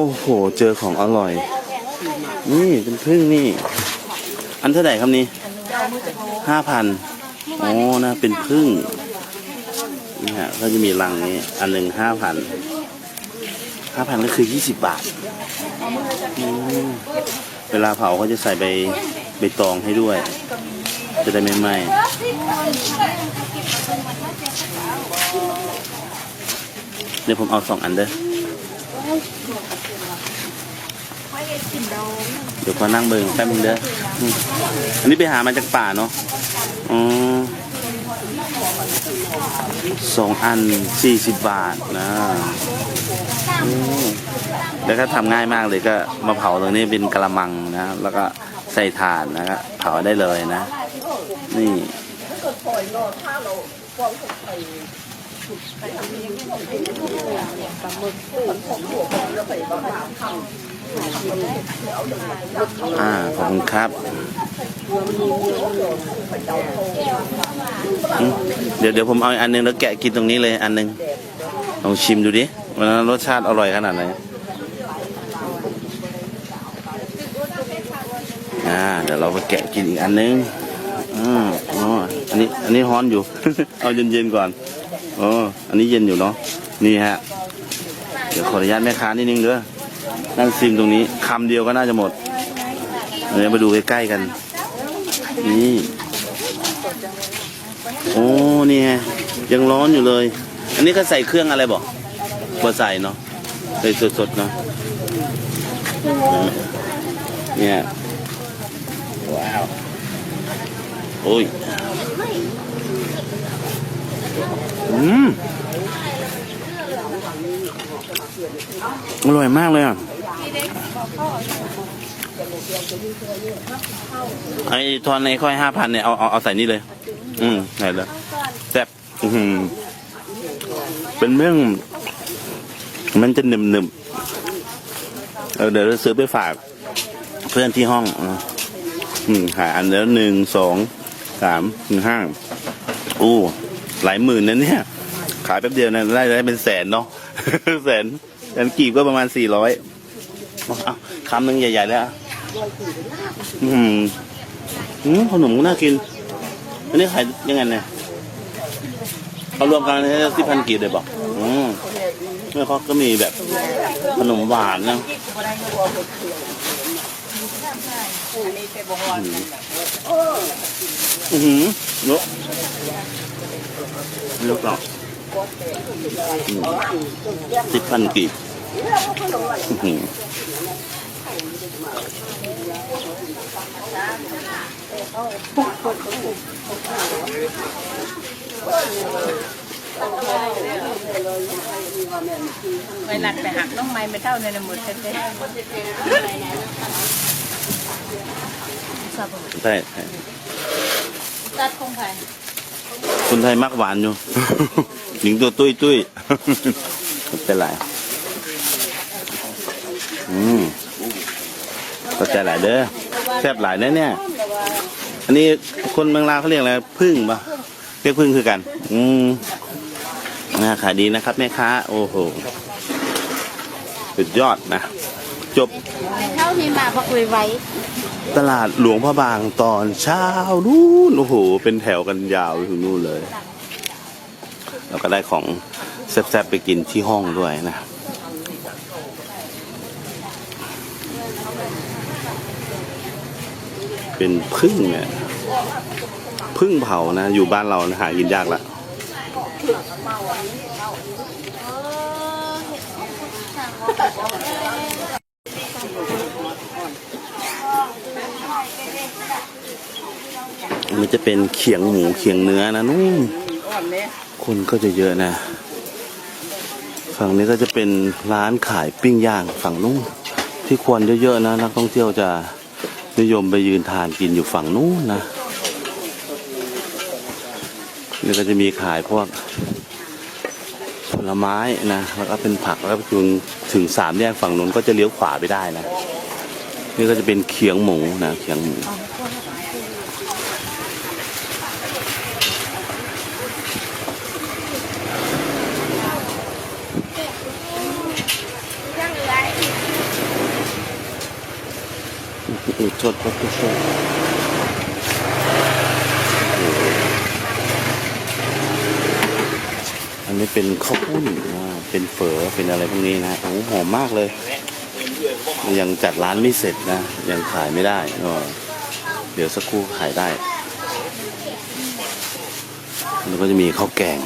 โอ้โห เจอของอร่อย นี่เป็นพึ่งนี่ อันเท่าไหร่ครับนี่ห้าพันโอ้นะเป็นพึ่งนี่ฮะก็จะมีรังนี้อันหนึ่งห้าพันห้าพันก็คือยี่สิบบาท เวลาเผาเขาจะใส่ใบใบตองให้ด้วย จะได้ไม่ไหม้เดี๋ยวผมเอาสองอันเด้อ เดี๋ยวขอนั่งเบิ่งแป๊บนึงเด้ออืมอันนี้ไปหามาจากป่าเนาะอ๋อสองอันสี่สิบบาทนะอืมแล้วก็ทำง่ายมากเลยก็มาเผาตรงนี้เป็นกระมังนะ แล้วก็ใส่ถ่านนะก็เผาได้เลยนะ นี่อ่า ขอบคุณครับอืมเดี๋ยวเดี๋ยวผมเอาอีกอันหนึงแล้วแกะกินตรงนี้เลยอันหนึงลองชิมดูดิว่ารสชาติอร่อยขนาดไหนอ่าเดี๋ยวเราไปแกะกินอีกอันหนึงอ่าอ๋ออันนี้อันนี้ฮ้อนอยู่ เอาเย็นๆก่อน อ๋ออันนี้เย็นอยู่เนาะ นี่ฮะ เดี๋ยวขออนุญาตแม่ค้านิดนึงเด้อ นั่งซิมตรงนี้คำเดียวก็น่าจะหมดเดี๋ยวมาดูใกล้ๆกัน นี่ โอ้ นี่ไงยังร้อนอยู่เลย อันนี้ก็ใส่เครื่องอะไรบอกบ่ใส่เนาะ ใส่สดๆเนาะ เนี่ย ว้าว โอ้ย อืมอร่อยมากเลยอะไอ้ทอนในค่อยห้าพันเนี่ยเอาเอาเอาใส่นี่เลย อืมไหนเลยแซ่บอื้อหือเป็นเรื่อง มันจะหนึบหนึบๆเออเดี๋ยวเราซื้อไปฝาก เพื่อนที่ห้องอืมหาอันแล้วหนึ่งสองสามถึงห้าอู้ หลายหมื่นนะเนี่ย ขายแป๊บเดียวนะได้ได้เป็นแสนเนาะ แสนแสนกีบก็ประมาณสี่ร้อยเอาคำหนึ่งใหญ่ ๆ แล้วอืมอืมขนมก็น่ากิน อันนี้ขายยังไงเนี่ยเขารวมกันที่พันกีบเลยบอกอืมแล้วเขาก็มีแบบขนมหวานนะอือหือเนอะ เลือกต่อสิบพันกีบอื้อหือไปหลัดไปหักน้องไม้ไม่เท่าในหมดเต้ใช่ใช่ตัดคงไผ่ คนไทยมักหวานอยู่ หญิงตัวตุ้ยตุ้ยเป็นไรอืมก็ใจหลายเด้อแซ่บหลายนะเนี่ยอันนี้คนเมืองลาวเขาเรียกอะไรพึ่งปะเรียกพึ่งคือกัน อืมน่าขายดีนะครับแม่ค้า โอ้โหสุดยอดนะ จบ เท่าที่มาพักคุยไว้ ตลาดหลวงพระบางตอนเช้านู่นโอ้โห เป็นแถวกันยาวไปถึงนู่นเลยแล้วก็ได้ของแซ่บๆไปกินที่ห้องด้วยนะเป็นพึ่งเนี่ยพึ่งเผานะ อยู่บ้านเรานะหากินยากละ นจะเป็นเขียงหมูเขียงเนื้อนะนู่นคนก็จะเยอะนะ ฝั่งนี้ก็จะเป็นร้านขายปิ้งย่างฝั่งนู้นที่ควรเยอะๆนะนักท่องเที่ยวจะนิยมไปยืนทานกินอยู่ฝั่งนู้นนะนี่ก็จะมีขายพวกผลไม้นะแล้วก็เป็นผักแล้วก็ถึงถึงสามแยกฝั่งนู้นก็จะเลี้ยวขวาไปได้นะ นี่ก็จะเป็นเขียงหมูนะเขียงหมู อุยโทษโทษโทษโทษโอ้โหอันนี้เป็นข้าวปุ้นเป็นเฝอเป็นอะไรพวกนี้นะโอ้หอมมากเลย ยังจัดร้านไม่เสร็จนะ ยังขายไม่ได้ก็เดี๋ยวสักครู่ขายได้ แล้วก็จะมีข้าวแกง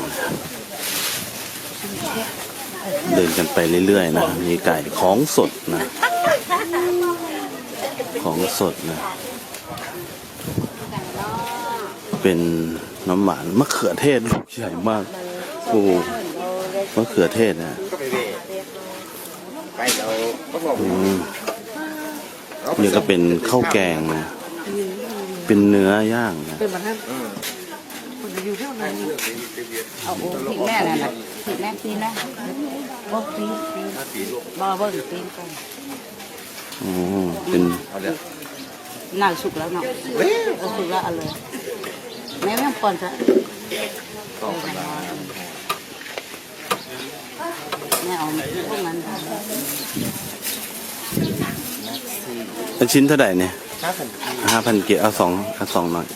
เดินกันไปเรื่อยๆนะ มีไก่ของสดนะ ของสดนะ เป็นน้ำหวานมะเขือเทศลูกใหญ่มากโอ้มะเขือเทศนะเราก็บอกอืมนี่ก็เป็นข้าวแกงนะ เป็นเนื้อย่างนะเอาโอ้ผิดแม่น่ะนะผิดแม่ปีนะโอ้ปีปีบ่เบิ่งปีก่อน อ๋อเป็นเอาเดี๋ยวน่าสุกแล้วเนาะเออสุกแล้วเอาเลยแม่แม่ปอนซะต่อไปมาแม่เอาพวกนั้นเป็นชิ้นเท่าไหร่เนี่ยห้าพันกีห้าพันเกียเอาสองเอาสองหน่อย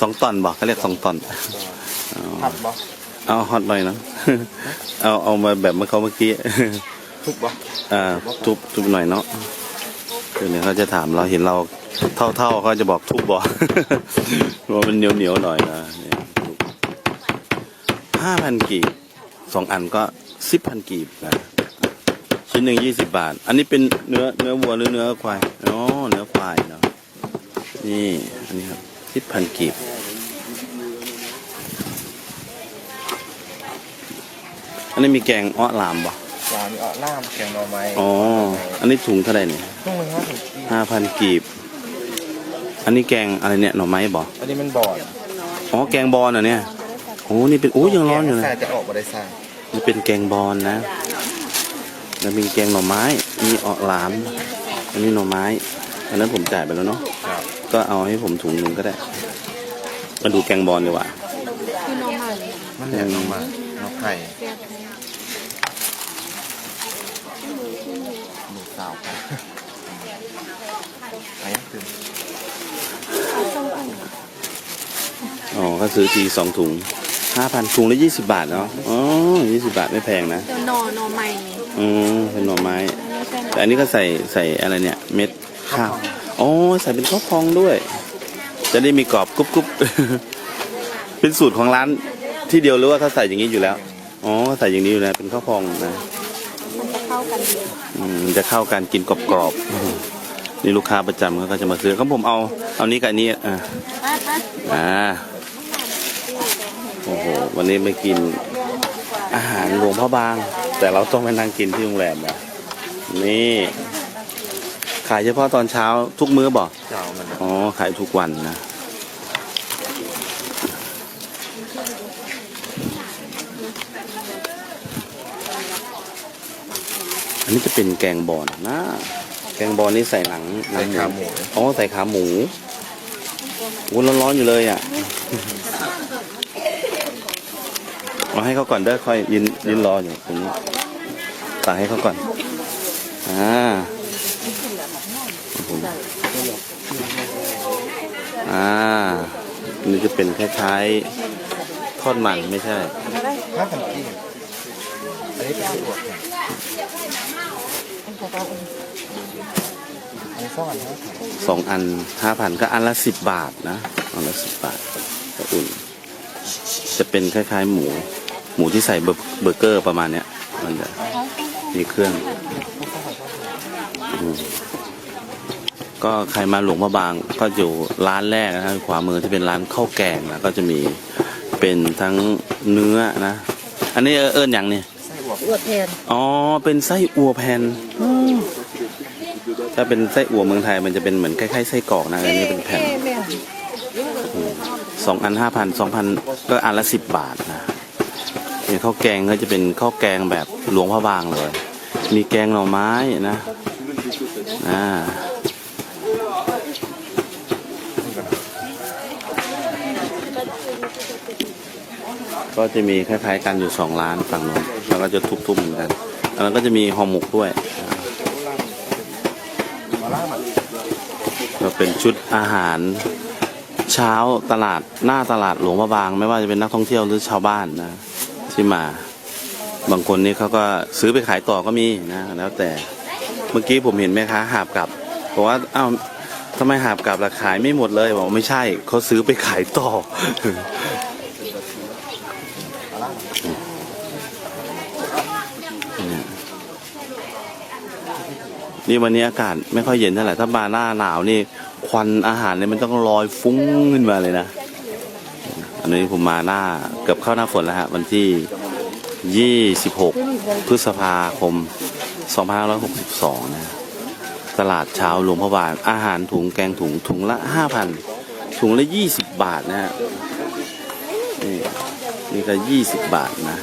สองตอนบอกเขาเรียกสองตอนผัดบ่เอาฮอตหน่อยเนอะเอาเอามาแบบเมื่อเขาเมื่อกี้ทุกบ่อ่าทุบทุบหน่อยเนาะ เดี๋ยวนี้เขาจะถามเราเห็นเราเท่าๆเขาจะบอกทุบบ่ว่ามันเหนียวเหนียวๆหน่อยนะห้าพันกีบสองอันก็สิบพันกีบนะชิ้นหนึ่งยี่สิบบาท อันนี้เป็นเนื้อเนื้อวัวหรือเนื้อควายอ๋อเนื้อควายเนาะนี่อันนี้ครับสิบพันกีบอันนี้มีแกงอ้อลามบ่ จานนี้เอล่ามแกงหน่อไม้อ๋อ อันนี้ถุงเท่าไหร่เนี่ยต้องมันห้าพันกีห้าพันกีบ อันนี้แกงอะไรเนี่ยหน่อไม้บ่อันนี้มันบอดอ๋อแกงบอลอะเนี่ยโอ้นี่เป็นโอ้ยังร้อนอยู่นะใส่จะออกมาได้ใส่นี่เป็นแกงบอลนะ แล้วมีแกงหน่อไม้ มีออหลาม อันนี้หน่อไม้อันนั้นผมจ่ายไปแล้วเนาะก็เอาให้ผมถุงหนึ่งก็ได้ มาดูแกงบอลดีกว่ามันแหลมลงมาน้อไข่หมูสาวไปไปยังตื่นอ๋อก็ซื้อทีสองถุงห้าพันถุงละยี่สิบาทเนาะอ๋อยี่สิบาทไม่แพงนะเดี๋ยวนอนอนใหม่อืมเป็นหน่อไม้ แต่อันนี้ก็ใส่ใส่อะไรเนี่ย เม็ดข้าวอ๋อใส่เป็นข้าวพองด้วย จะได้มีกรอบกรุบกรุบเป็นสูตรของร้านที่เดียวหรือว่าเขาใส่อย่างนี้อยู่แล้ว อ๋อใส่อย่างนี้อยู่แล้วเป็นข้าวพองนะมันจะเข้า กันดีอืมจะเข้ากันกินกรอบกรอบๆอืมนี่ลูกค้าประจำเขาก็จะมาซื้อครับผมเอาเอานี้กับอันนี้อ่าอ่าโอ้โหวันนี้ไม่กินอาหารหลวงพ่อบาง แต่เราต้องไปนั่งกินที่โรงแรมนะนี่ ขายเฉพาะตอนเช้าทุกมื้อบอกเจ้ามันอ๋อขายทุกวันนะ นนี้จะเป็นแกงบอนนะ แกงบอนนี่ใส่หนังหนัใส่งขาหมู อ๋อใส่ขาหมูโอ้ร้อนๆอยู่เลยอะ เอาให้เขาก่อนเด้อค่อยยืนยืนรออยู่ตรงนี้ตักให้เขาก่อน อ่าผมอ่าอันนี่จะเป็นคล้ายๆทอดมันไม่ใช่ห้าพันกีอันนี้เป็นที่บวกเนี่ยอันนี้ซ่อนนะ สองอันห้าพันก็อันละสิบบาทนะอันละสิบบาทก็อุ่น จะเป็นคล้ายๆหมู หมูที่ใส่เบอร์เบอร์เกอร์ประมาณเนี้ย มันจะมีเครื่องก็ใครมาหลวงพระบางก็อยู่ร้านแรกนะครับขวามือที่เป็นร้านข้าวแกงนะก็จะมีเป็นทั้งเนื้อนะ อันนี้เอิญอย่างเนี่ย อวดแทนอ๋อ เป็นไส้อั่วแผ่นถ้าเป็นไส้อั่วเมืองไทยมันจะเป็นเหมือนคล้ายๆไส้กรอกนะอันนี้เป็นแผ่นอืมสองอันห้าพันสองพันก็อันละสิบบาทนะเนี่ยข้าวแกงก็จะเป็นข้าวแกงแบบหลวงพระบางเลย มีแกงหน่อไม้นะอ่า ก็จะมีคล้ายๆกันอยู่สองร้านฝั่งโน้นแล้วก็จะทุบๆเหมือนกันแล้วก็จะมีห่อหมกด้วยก็เป็นชุดอาหารเช้าตลาดหน้าตลาดหลวงพระบาง ไม่ว่าจะเป็นนักท่องเที่ยวหรือชาวบ้านนะ ที่มา บางคนนี่เขาก็ซื้อไปขายต่อก็มีนะ แล้วแต่เมื่อกี้ผมเห็นแม่ค้าหาบกลับบอกว่าอ้าวทำไมหาบกลับราขายไม่หมดเลยบอกไม่ใช่เขาซื้อไปขายต่อ นี่วันนี้อากาศไม่ค่อยเย็นเท่าไหร่ถ้ามาหน้าหนาวนี่ ควันอาหารเนี่ยมันต้องลอยฟุ้งขึ้นมาเลยนะ อันนี้ผมมาหน้าเกือบเข้าหน้าฝนแล้วฮะวันที่ 26 พฤษภาคม 2562 นะ ตลาดเช้าหลวงพระบางอาหารถุงแกงถุงถุงละ 5,000 ถุงละ 20 บาทนะฮะนี่นี่ก็20 บาทนะ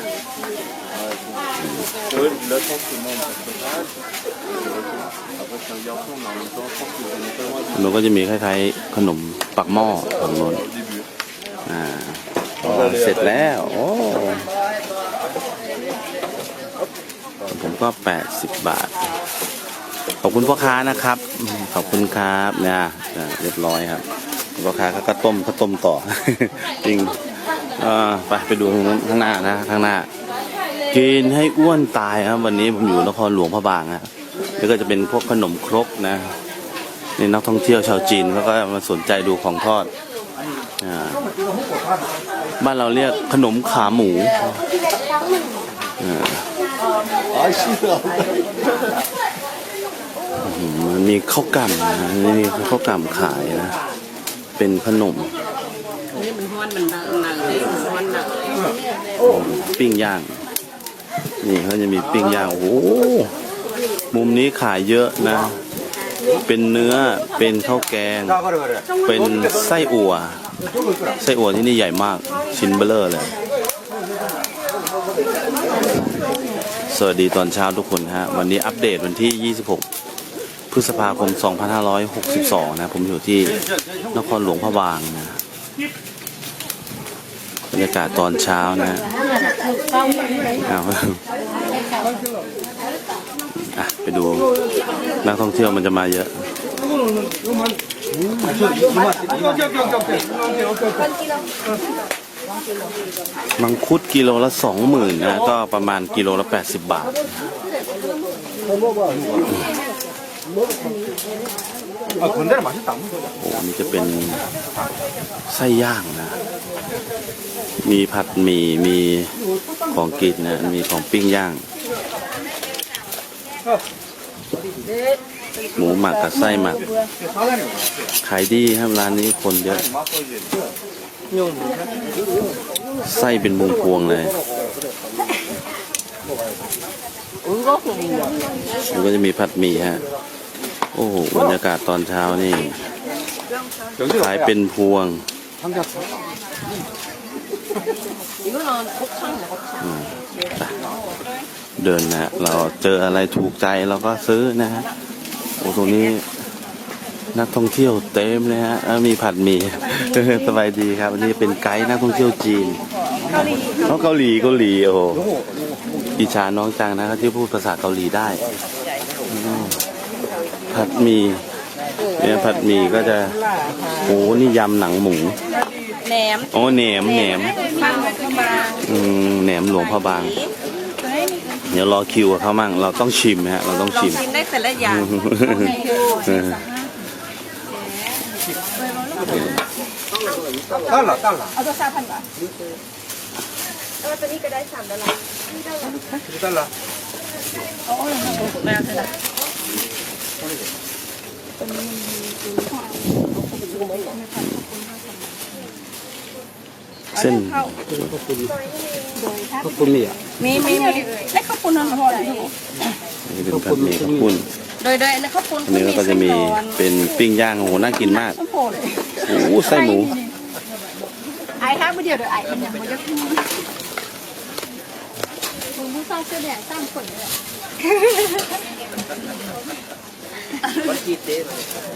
มันก็จะมีคล้ายๆขนมปักหม้อตรงโน้นอ่าเสร็จแล้วโอ้ผมก็ 80 บาท ขอบคุณพ่อค้านะครับ ขอบคุณครับเนี่ยเรียบร้อยครับพ่อค้าเขาก็ต้มเขาต้มต่อ จริงอ่าไปไปดูข้างหน้านะข้างหน้า กินให้อ้วนตายครับ วันนี้ผมอยู่นครหลวงพระบางครับ แล้วก็จะเป็นพวกขนมครกนะนี่นักท่องเที่ยวชาวจีนเขาก็มาสนใจดูของทอดอบ้านเราเรียกขนมขาหมูมันมีข้าวกล่ำนะนี่ข้าวกล่ำขายนะ เป็นขนมนี่มันห้อนมันดังดังหนังปิ้งย่าง นี่เขาจะมีปิ้งย่าง โอ้ มุมนี้ขายเยอะนะ เป็นเนื้อเป็นข้าวแกง เป็นไส้อั่ว ไส้อั่วที่นี่ใหญ่มาก ชิ้นเบลเลอร์เลย สวัสดีตอนเช้าทุกคนฮะ วันนี้อัปเดตวันที่ 26 พฤษภาคม 2562 นะ ผมอยู่ที่นครหลวงพระบางนะบรรยากาศตอนเช้านะ ดูนักท่องเที่ยวมันจะมาเยอะ มังคุดกิโลละสองหมื่นนะก็ประมาณกิโลละแปดสิบบาท โอ้นี่จะเป็นไส้ย่างนะ มีผัดหมี่มีของกินนะ มีของปิ้งย่าง หมูหมักกับไส้หมัก ขายดีครับร้านนี้คนเยอะไส้เป็นวงพวงเลยแล้วก็จะมีผัดหมี่ฮะ โอ้โหบรรยากาศตอนเช้านี่ ขายเป็นพวงอืมไป เดินนะฮะเราเจออะไรถูกใจเราก็ซื้อนะฮะโอ้ตรงนี้นักท่องเที่ยวเต็มเลยฮะแล้วมีผัดหมี่ สบายดีครับอันนี้เป็นไกด์นักท่องเที่ยวจีนเขาเกาหลีเกาหลีโอ้โหอิจฉาน้องจังนะเขาที่พูดภาษาเกาหลีได้อืมผัดหมี่เนี่ยผัดหมี่ก็จะโอ้นี่ยำหนังหมูแหนม โอ้แหนมแหนม มันก็มา อืมแหนมหลวงพระบางเดี๋ยวรอคิวกัเขามั่งเราต้องชิมฮะเราต้องชิมได้แต่ละอย่างตั้งหรอตั้งหรอเอาตัวซาพันบาทเออตัวนี้ก็ได้สามดอลลาร์ตั้งหรอโอ้ยมาเถอะเส้น ซอยนี้ ข้าวปุ้นมีอะมีมีมีและข้าวปุ้นนอนพอเลยนี่เป็นข้าวปุ้นโดยโดยแล้วข้าวปุ้นอันนี้ก็จะมีเป็นปิ้งย่างโอ้โหน่ากินมากโอ้โหไส้หมูไอ้ท่าไม่เดียวเดี๋ยวไอ้เป็นอย่างมันจะพูดมึงผู้สร้าเสื้อแดงสร้างฝนเลย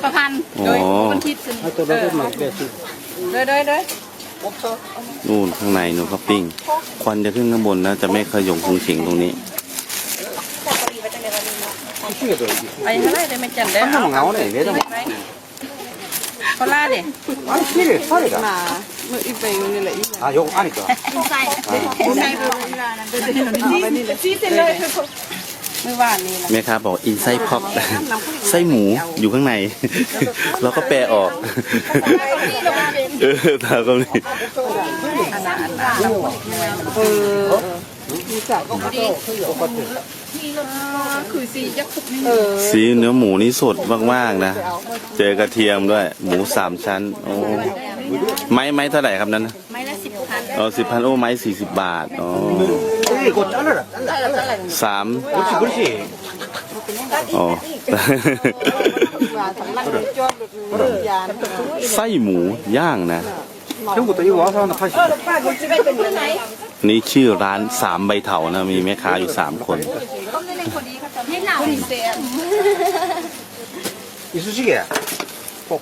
ประพันธ์โดยคนคิดถึงเดยโดยโดย นู่นข้างในนู่นคับปิ้ง ควันจะขึ้นข้างบนนะจะไม่ขยงคงสิงตรงนี้ไปเท่ไรเลยไม่จันได้ต้องเงาเลยเดี๋ยวต้องเขาลาดิอันนี้คือใช่กันมาเมื่ออีไปนี่แหละอะยกอันนี้ก็ใส่ใส่ไปนี่เลย ไม่ว่านี่ละแม่ค้าบอกอินไซพ็อกไส้หมูอยู่ข้างใน เราก็แปลออกเออตาก็นี่เออมีสาวก็ดีคือสียักษ์เออสีเนื้อหมูนี่สดมากๆนะ เจอกระเทียมด้วย หมูสามชั้น โอ้ไม้ไม้เท่าไหร่ครับนั้นไม้ละสิบพันอ๋อสิบพันโอ้ไม้สี่สิบบาทอ๋อ 이거 잘라라 สาม 그렇지 그렇지 อ๋อ สำลักจอดยาน ไส้หมูย่างนะ 전부터 이거 와서 하나 파시 นี่ชื่อร้านสามใบเถานะ มีแม่ค้าอยู่สามคน นี่หนาวเสีย 이쑤시개 꼭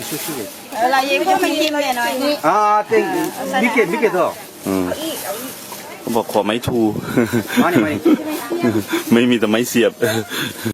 이쑤시개 เวลาเย็นก็ไม่กินเลยหน่อยนี่ 아땡 밑에 밑에 더 เขาบอกขอไม้ทู ไม่มีแต่ไม้เสียบ